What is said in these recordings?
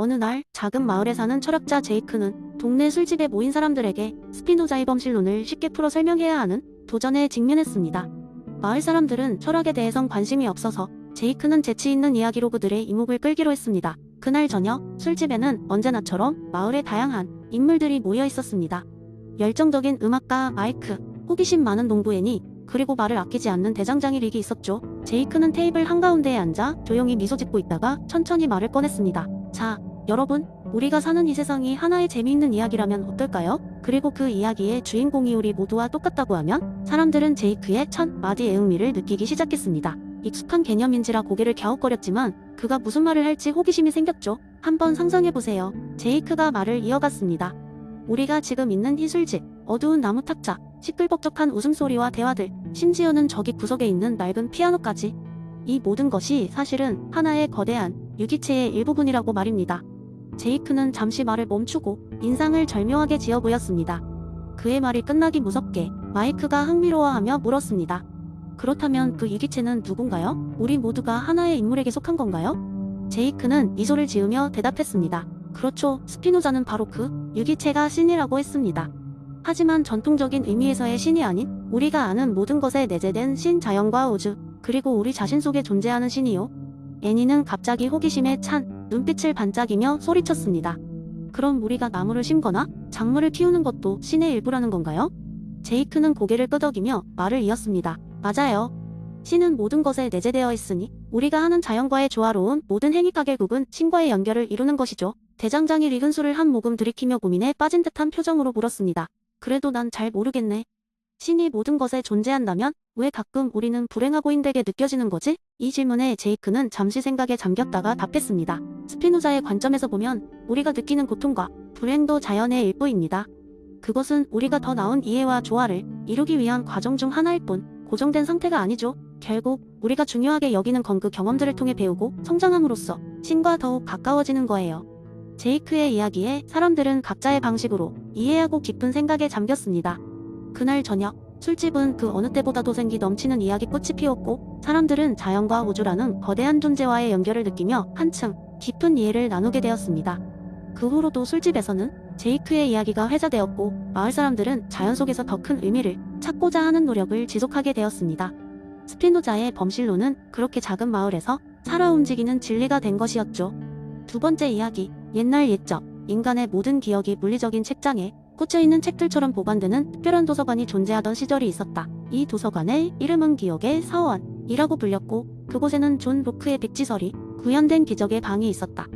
어느 날 작은 마을에 사는 철학자 제이크는 동네 술집에 모인 사람들에게 스피노자의 범실론을 쉽게 풀어 설명해야 하는 도전에 직면했습니다. 마을 사람들은 철학에 대해선 관심이 없어서 제이크는 재치 있는 이야기로 그들의 이목을 끌기로 했습니다. 그날 저녁 술집에는 언제나처럼 마을의 다양한 인물들이 모여 있었습니다. 열정적인 음악가 마이크, 호기심 많은 농부 애니, 그리고 말을 아끼지 않는 대장장이 릭이 있었죠. 제이크는 테이블 한가운데에 앉아 조용히 미소 짓고 있다가 천천히 말을 꺼냈습니다. 자, 여러분, 우리가 사는 이 세상이 하나의 재미있는 이야기라면 어떨까요? 그리고 그 이야기의 주인공이 우리 모두와 똑같다고 하면 사람들은 제이크의 첫 마디 애흥미를 느끼기 시작했습니다. 익숙한 개념인지라 고개를 갸웃거렸지만 그가 무슨 말을 할지 호기심이 생겼죠. 한번 상상해보세요. 제이크가 말을 이어갔습니다. 우리가 지금 있는 이 술집, 어두운 나무 탁자, 시끌벅적한 웃음소리와 대화들, 심지어는 저기 구석에 있는 낡은 피아노까지. 이 모든 것이 사실은 하나의 거대한 유기체의 일부분이라고 말입니다. 제이크는 잠시 말을 멈추고 인상을 절묘하게 지어 보였습니다. 그의 말이 끝나기 무섭게 마이크가 흥미로워하며 물었습니다. 그렇다면 그 유기체는 누군가요? 우리 모두가 하나의 인물에게 속한 건가요? 제이크는 미소를 지으며 대답했습니다. 그렇죠. 스피노자는 바로 그 유기체가 신이라고 했습니다. 하지만 전통적인 의미에서의 신이 아닌 우리가 아는 모든 것에 내재된 신 자연과 우주, 그리고 우리 자신 속에 존재하는 신이요. 애니는 갑자기 호기심에 찬 눈빛을 반짝이며 소리쳤습니다. 그럼 우리가 나무를 심거나 작물을 키우는 것도 신의 일부라는 건가요? 제이크는 고개를 끄덕이며 말을 이었습니다. 맞아요. 신은 모든 것에 내재되어 있으니 우리가 하는 자연과의 조화로운 모든 행위가 결국은 신과의 연결을 이루는 것이죠. 대장장이 리근 술을 한 모금 들이키며 고민에 빠진 듯한 표정으로 물었습니다. 그래도 난 잘 모르겠네. 신이 모든 것에 존재한다면 왜 가끔 우리는 불행하고 힘들게 느껴지는 거지? 이 질문에 제이크는 잠시 생각에 잠겼다가 답했습니다. 스피노자의 관점에서 보면 우리가 느끼는 고통과 불행도 자연의 일부입니다. 그것은 우리가 더 나은 이해와 조화를 이루기 위한 과정 중 하나일 뿐 고정된 상태가 아니죠. 결국 우리가 중요하게 여기는 건 그 경험들을 통해 배우고 성장함으로써 신과 더욱 가까워지는 거예요. 제이크의 이야기에 사람들은 각자의 방식으로 이해하고 깊은 생각에 잠겼습니다. 그날 저녁 술집은 그 어느 때보다도 생기 넘치는 이야기꽃이 피었고 사람들은 자연과 우주라는 거대한 존재와의 연결을 느끼며 한층 깊은 이해를 나누게 되었습니다. 그 후로도 술집에서는 제이크의 이야기가 회자되었고 마을 사람들은 자연 속에서 더 큰 의미를 찾고자 하는 노력을 지속하게 되었습니다. 스피노자의 범실론은 그렇게 작은 마을에서 살아 움직이는 진리가 된 것이었죠. 두 번째 이야기, 옛날 옛적, 인간의 모든 기억이 물리적인 책장에 꽂혀있는 책들처럼 보관되는 특별한 도서관이 존재하던 시절이 있었다. 이 도서관의 이름은 기억의 사원이라고 불렸고 그곳에는 존 로크의 백지설이 구현된 기적의 방이 있었다.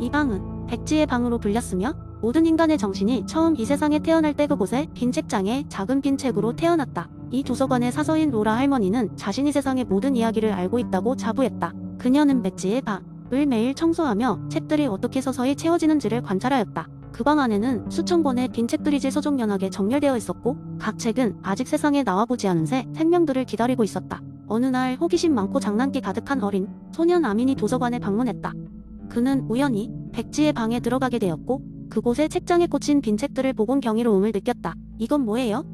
이 방은 백지의 방으로 불렸으며 모든 인간의 정신이 처음 이 세상에 태어날 때 그곳에 빈 책장에 작은 빈 책으로 태어났다. 이 도서관의 사서인 로라 할머니는 자신이 세상의 모든 이야기를 알고 있다고 자부했다. 그녀는 백지의 방을 매일 청소하며 책들이 어떻게 서서히 채워지는지를 관찰하였다. 그 방 안에는 수천 권의 빈 책들이 질서종연하게 정렬되어 있었고 각 책은 아직 세상에 나와보지 않은 새 생명들을 기다리고 있었다. 어느 날 호기심 많고 장난기 가득한 어린 소년 아민이 도서관에 방문했다. 그는 우연히 백지의 방에 들어가게 되었고 그곳에 책장에 꽂힌 빈 책들을 보곤 경이로움을 느꼈다. 이건 뭐예요?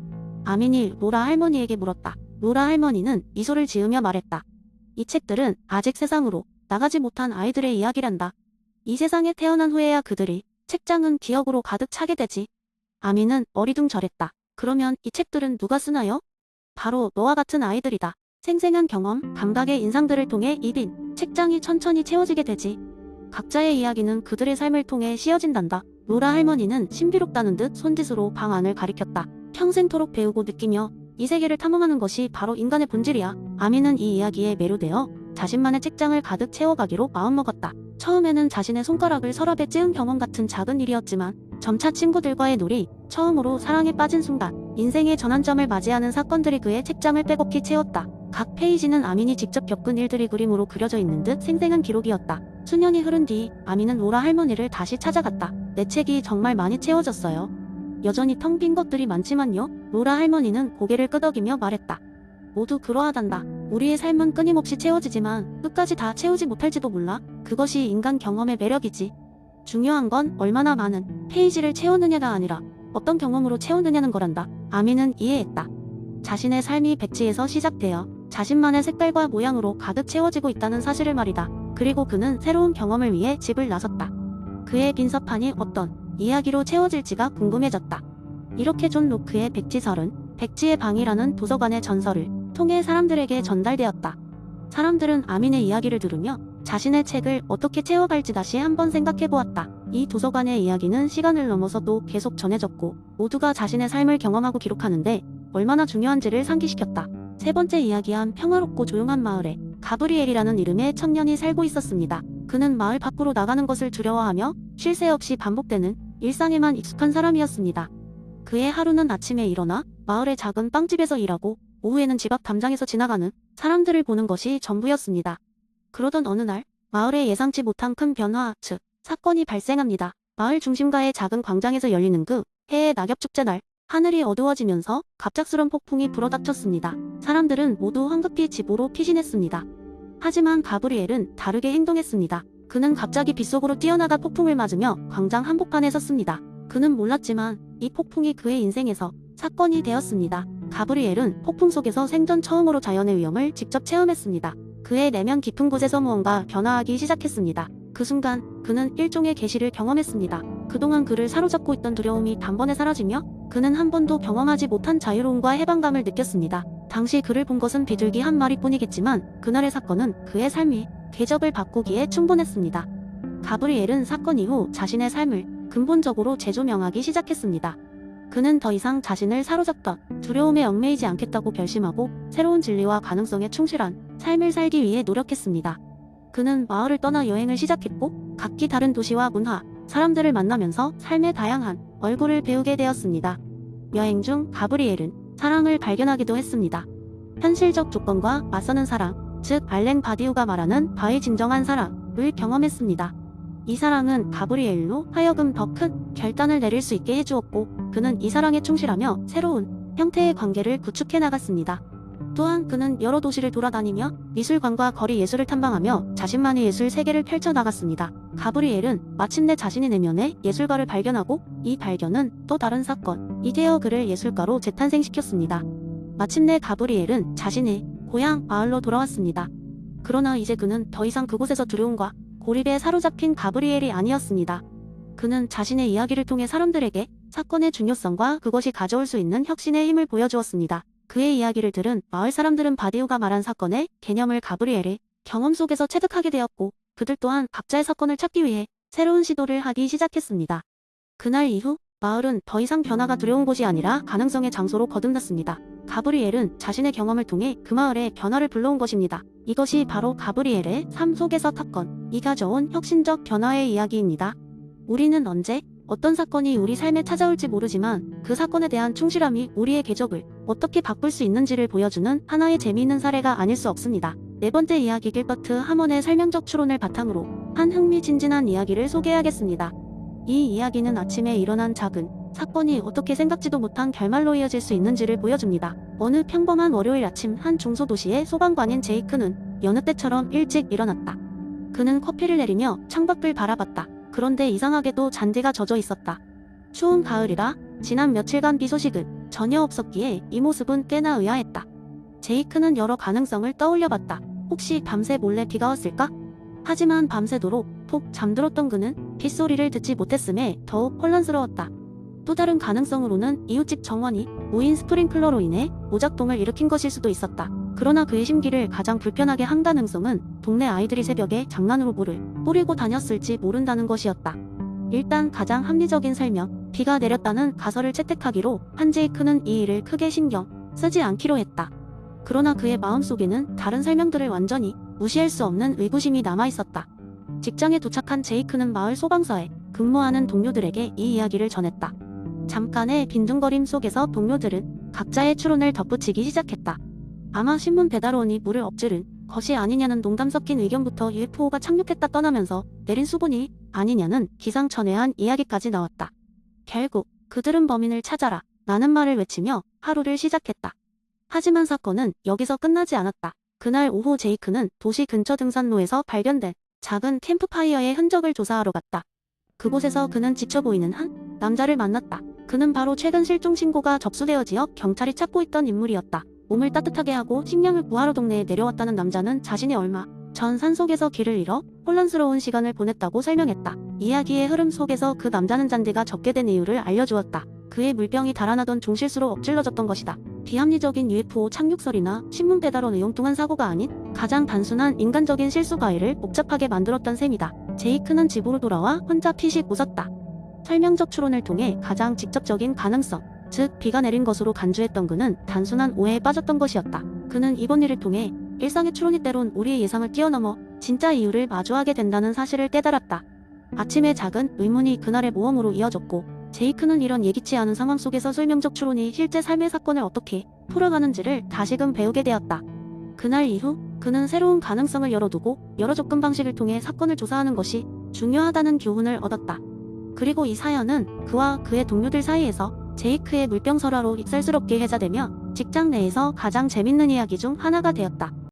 아민이 로라 할머니에게 물었다. 로라 할머니는 미소를 지으며 말했다. 이 책들은 아직 세상으로 나가지 못한 아이들의 이야기란다. 이 세상에 태어난 후에야 그들이 책장은 기억으로 가득 차게 되지. 아미는 어리둥절했다. 그러면 이 책들은 누가 쓰나요? 바로 너와 같은 아이들이다. 생생한 경험, 감각의 인상들을 통해 이빈 책장이 천천히 채워지게 되지. 각자의 이야기는 그들의 삶을 통해 씌어진단다. 로라 할머니는 신비롭다는 듯 손짓으로 방 안을 가리켰다. 평생토록 배우고 느끼며 이 세계를 탐험하는 것이 바로 인간의 본질이야. 아미는 이 이야기에 매료되어 자신만의 책장을 가득 채워가기로 마음먹었다. 처음에는 자신의 손가락을 서랍에 찌은 경험 같은 작은 일이었지만 점차 친구들과의 놀이, 처음으로 사랑에 빠진 순간, 인생의 전환점을 맞이하는 사건들이 그의 책장을 빼곡히 채웠다. 각 페이지는 아민이 직접 겪은 일들이 그림으로 그려져 있는 듯 생생한 기록이었다. 수년이 흐른 뒤 아민은 로라 할머니를 다시 찾아갔다. 내 책이 정말 많이 채워졌어요. 여전히 텅 빈 것들이 많지만요. 로라 할머니는 고개를 끄덕이며 말했다. 모두 그러하단다. 우리의 삶은 끊임없이 채워지지만 끝까지 다 채우지 못할지도 몰라. 그것이 인간 경험의 매력이지. 중요한 건 얼마나 많은 페이지를 채우느냐가 아니라 어떤 경험으로 채우느냐는 거란다. 아미는 이해했다. 자신의 삶이 백지에서 시작되어 자신만의 색깔과 모양으로 가득 채워지고 있다는 사실을 말이다. 그리고 그는 새로운 경험을 위해 집을 나섰다. 그의 빈서판이 어떤 이야기로 채워질지가 궁금해졌다. 이렇게 존 로크의 백지설은 백지의 방이라는 도서관의 전설을 통해 사람들에게 전달되었다. 사람들은 아민의 이야기를 들으며 자신의 책을 어떻게 채워갈지 다시 한번 생각해 보았다. 이 도서관의 이야기는 시간을 넘어서도 계속 전해졌고 모두가 자신의 삶을 경험하고 기록하는데 얼마나 중요한지를 상기시켰다. 세 번째 이야기한 평화롭고 조용한 마을에 가브리엘이라는 이름의 청년이 살고 있었습니다. 그는 마을 밖으로 나가는 것을 두려워하며 쉴 새 없이 반복되는 일상에만 익숙한 사람이었습니다. 그의 하루는 아침에 일어나 마을의 작은 빵집에서 일하고 오후에는 집 앞 담장에서 지나가는 사람들을 보는 것이 전부였습니다. 그러던 어느 날 마을에 예상치 못한 큰 변화, 즉 사건이 발생합니다. 마을 중심가의 작은 광장에서 열리는 그 해의 낙엽 축제 날 하늘이 어두워지면서 갑작스런 폭풍이 불어닥쳤습니다. 사람들은 모두 황급히 집으로 피신했습니다. 하지만 가브리엘은 다르게 행동했습니다. 그는 갑자기 빗속으로 뛰어나가 폭풍을 맞으며 광장 한복판에 섰습니다. 그는 몰랐지만 이 폭풍이 그의 인생에서 사건이 되었습니다. 가브리엘은 폭풍 속에서 생전 처음으로 자연의 위험을 직접 체험했습니다. 그의 내면 깊은 곳에서 무언가 변화하기 시작했습니다. 그 순간 그는 일종의 계시를 경험했습니다. 그동안 그를 사로잡고 있던 두려움이 단번에 사라지며 그는 한 번도 경험하지 못한 자유로움과 해방감을 느꼈습니다. 당시 그를 본 것은 비둘기 한 마리뿐이겠지만 그날의 사건은 그의 삶이 궤적을 바꾸기에 충분했습니다. 가브리엘은 사건 이후 자신의 삶을 근본적으로 재조명하기 시작했습니다. 그는 더 이상 자신을 사로잡던 두려움에 얽매이지 않겠다고 결심하고 새로운 진리와 가능성에 충실한 삶을 살기 위해 노력했습니다. 그는 마을을 떠나 여행을 시작했고 각기 다른 도시와 문화, 사람들을 만나면서 삶의 다양한 얼굴을 배우게 되었습니다. 여행 중 가브리엘은 사랑을 발견하기도 했습니다. 현실적 조건과 맞서는 사랑, 즉 알랭 바디우가 말하는 바의 진정한 사랑을 경험했습니다. 이 사랑은 가브리엘로 하여금 더 큰 결단을 내릴 수 있게 해주었고 그는 이 사랑에 충실하며 새로운 형태의 관계를 구축해 나갔습니다. 또한 그는 여러 도시를 돌아다니며 미술관과 거리 예술을 탐방하며 자신만의 예술 세계를 펼쳐 나갔습니다. 가브리엘은 마침내 자신의 내면에 예술가를 발견하고 이 발견은 또 다른 사건, 이되어 그를 예술가로 재탄생시켰습니다. 마침내 가브리엘은 자신의 고향 마을로 돌아왔습니다. 그러나 이제 그는 더 이상 그곳에서 두려움과 고립에 사로잡힌 가브리엘이 아니었습니다. 그는 자신의 이야기를 통해 사람들에게 사건의 중요성과 그것이 가져올 수 있는 혁신의 힘을 보여주었습니다. 그의 이야기를 들은 마을 사람들은 바디우가 말한 사건의 개념을 가브리엘의 경험 속에서 체득하게 되었고 그들 또한 각자의 사건을 찾기 위해 새로운 시도를 하기 시작했습니다. 그날 이후 마을은 더 이상 변화가 두려운 곳이 아니라 가능성의 장소로 거듭났습니다. 가브리엘은 자신의 경험을 통해 그 마을에 변화를 불러온 것입니다. 이것이 바로 가브리엘의 삶 속에서 사건 이 가져온 혁신적 변화의 이야기입니다. 우리는 언제 어떤 사건이 우리 삶에 찾아올지 모르지만 그 사건에 대한 충실함이 우리의 궤적을 어떻게 바꿀 수 있는지를 보여주는 하나의 재미있는 사례가 아닐 수 없습니다. 네 번째 이야기 길버트 하먼의 설명적 추론을 바탕으로 한 흥미진진한 이야기를 소개하겠습니다. 이 이야기는 아침에 일어난 작은 사건이 어떻게 생각지도 못한 결말로 이어질 수 있는지를 보여줍니다. 어느 평범한 월요일 아침 한 중소도시의 소방관인 제이크는 여느 때처럼 일찍 일어났다. 그는 커피를 내리며 창밖을 바라봤다. 그런데 이상하게도 잔디가 젖어 있었다. 추운 가을이라 지난 며칠간 비 소식은 전혀 없었기에 이 모습은 꽤나 의아했다. 제이크는 여러 가능성을 떠올려봤다. 혹시 밤새 몰래 비가 왔을까? 하지만 밤새도록 푹 잠들었던 그는 빗소리를 듣지 못했음에 더욱 혼란스러웠다. 또 다른 가능성으로는 이웃집 정원이 무인 스프링클러로 인해 오작동을 일으킨 것일 수도 있었다. 그러나 그의 심기를 가장 불편하게 한 가능성은 동네 아이들이 새벽에 장난으로 물을 뿌리고 다녔을지 모른다는 것이었다. 일단 가장 합리적인 설명, 비가 내렸다는 가설을 채택하기로 한제이크는 이 일을 크게 신경 쓰지 않기로 했다. 그러나 그의 마음속에는 다른 설명들을 완전히 무시할 수 없는 의구심이 남아 있었다. 직장에 도착한 제이크는 마을 소방서에 근무하는 동료들에게 이 이야기를 전했다. 잠깐의 빈둥거림 속에서 동료들은 각자의 추론을 덧붙이기 시작했다. 아마 신문 배달원이 물을 엎지른 것이 아니냐는 농담 섞인 의견부터 UFO가 착륙했다 떠나면서 내린 수분이 아니냐는 기상천외한 이야기까지 나왔다. 결국 그들은 범인을 찾아라 라는 말을 외치며 하루를 시작했다. 하지만 사건은 여기서 끝나지 않았다. 그날 오후 제이크는 도시 근처 등산로에서 발견된 작은 캠프파이어의 흔적을 조사하러 갔다. 그곳에서 그는 지쳐 보이는 한 남자를 만났다. 그는 바로 최근 실종 신고가 접수되어 지역 경찰이 찾고 있던 인물이었다. 몸을 따뜻하게 하고 식량을 구하러 동네에 내려왔다는 남자는 자신이 얼마 전 산속에서 길을 잃어 혼란스러운 시간을 보냈다고 설명했다. 이야기의 흐름 속에서 그 남자는 잔디가 적게 된 이유를 알려주었다. 그의 물병이 달아나던 종실수로 엎질러졌던 것이다. 비합리적인 UFO 착륙설이나 신문 배달원 의용뚱한 사고가 아닌 가장 단순한 인간적인 실수 과일을 복잡하게 만들었던 셈이다. 제이크는 집으로 돌아와 혼자 피식 웃었다. 설명적 추론을 통해 가장 직접적인 가능성, 즉 비가 내린 것으로 간주했던 그는 단순한 오해에 빠졌던 것이었다. 그는 이번 일을 통해 일상의 추론이 때론 우리의 예상을 뛰어넘어 진짜 이유를 마주하게 된다는 사실을 깨달았다. 아침에 작은 의문이 그날의 모험으로 이어졌고 제이크는 이런 예기치 않은 상황 속에서 설명적 추론이 실제 삶의 사건을 어떻게 풀어가는지를 다시금 배우게 되었다. 그날 이후 그는 새로운 가능성을 열어두고 여러 접근 방식을 통해 사건을 조사하는 것이 중요하다는 교훈을 얻었다. 그리고 이 사연은 그와 그의 동료들 사이에서 제이크의 물병 설화로 익살스럽게 회자되며 직장 내에서 가장 재밌는 이야기 중 하나가 되었다.